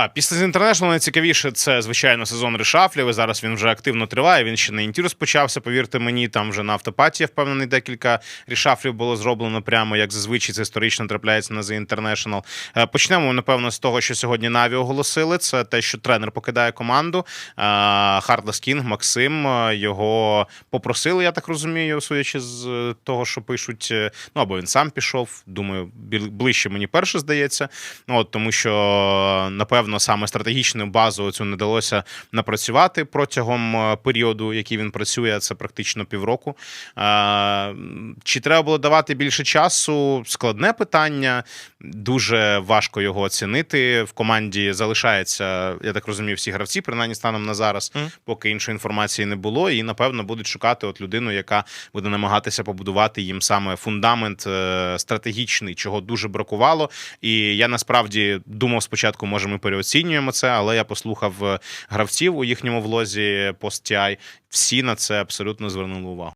А після з International найцікавіше це звичайно сезон решафлів. і Зараз він вже активно триває. Він ще на інті розпочався. Повірте мені, там вже на автопаті я впевнений, декілька решафлів було зроблено прямо як зазвичай це історично трапляється на The International. Е, Почнемо напевно з того, що сьогодні Наві оголосили. Це те, що тренер покидає команду. Хардлес Кінг Максим е, його попросили, я так розумію, судячи з е, того, що пишуть. е, Ну або він сам пішов. Думаю, ближче мені перше здається. От тому, що напевно саме стратегічну базу цю не вдалося напрацювати протягом е, періоду, який він працює, це практично півроку. Е, Чи треба було давати більше часу? Складне питання. Дуже важко його оцінити. В команді залишається, я так розумію, всі гравці, принаймні станом на зараз, Мгм. поки іншої інформації не було. І напевно будуть шукати от людину, яка буде намагатися побудувати їм саме фундамент е, стратегічний, чого дуже бракувало. І я насправді думав спочатку, може, ми переоцінюємо це, але я послухав е, гравців у їхньому влозі пост TI. Всі на це абсолютно звернули увагу.